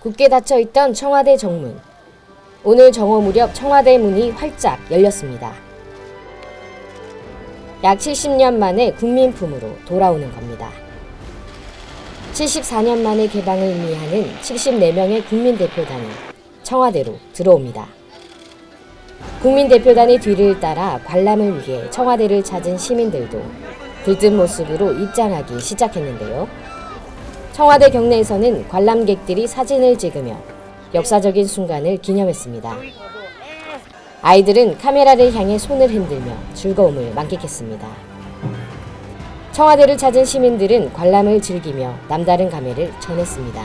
굳게 닫혀 있던 청와대 정문. 오늘 정오 무렵 청와대 문이 활짝 열렸습니다. 약 70년 만에 국민품으로 돌아오는 겁니다. 74년 만에 개방을 의미하는 74명의 국민대표단이 청와대로 들어옵니다. 국민대표단의 뒤를 따라 관람을 위해 청와대를 찾은 시민들도 들뜬 모습으로 입장하기 시작했는데요. 청와대 경내에서는 관람객들이 사진을 찍으며 역사적인 순간을 기념했습니다. 아이들은 카메라를 향해 손을 흔들며 즐거움을 만끽했습니다. 청와대를 찾은 시민들은 관람을 즐기며 남다른 감회를 전했습니다.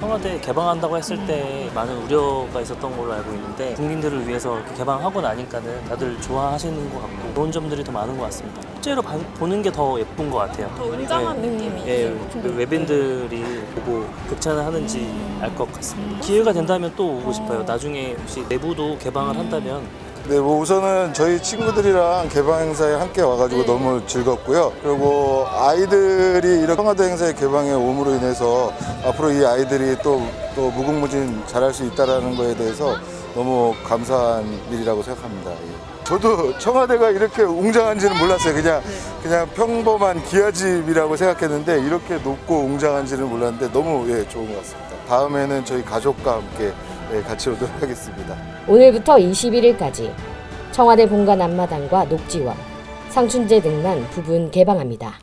청와대 개방한다고 했을 때 많은 우려가 있었던 걸로 알고 있는데 국민들을 위해서 개방하고 나니까는 다들 좋아하시는 것 같고 좋은 점들이 더 많은 것 같습니다. 실제로 봐- 보는 게 더 예쁜 것 같아요. 더 웅장한 네. 느낌이 예, 그 외빈들이 보고 극찬을 하는지 알 것 같습니다. 기회가 된다면 또 오고 싶어요. 나중에 혹시 내부도 개방을 한다면 네, 뭐 우선은 저희 친구들이랑 개방 행사에 함께 와가지고 너무 즐겁고요. 그리고 아이들이 이런 청와대 행사의 개방에 옴으로 인해서 앞으로 이 아이들이 또, 또 무궁무진 잘할 수 있다라는 거에 대해서 너무 감사한 일이라고 생각합니다. 예. 저도 청와대가 이렇게 웅장한지는 몰랐어요. 그냥 그냥 평범한 기아집이라고 생각했는데 이렇게 높고 웅장한지는 몰랐는데 너무 예, 좋은 것 같습니다. 다음에는 저희 가족과 함께 예, 같이 오도록 하겠습니다. 오늘부터 21일까지 청와대 본관 앞마당과 녹지원, 상춘제 등만 부분 개방합니다.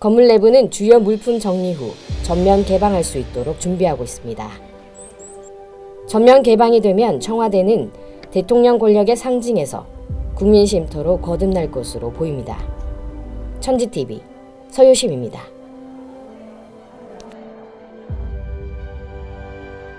건물 내부는 주요 물품 정리 후 전면 개방할 수 있도록 준비하고 있습니다. 전면 개방이 되면 청와대는 대통령 권력의 상징에서 국민 쉼터로 거듭날 것으로 보입니다. 천지TV 서효심입니다.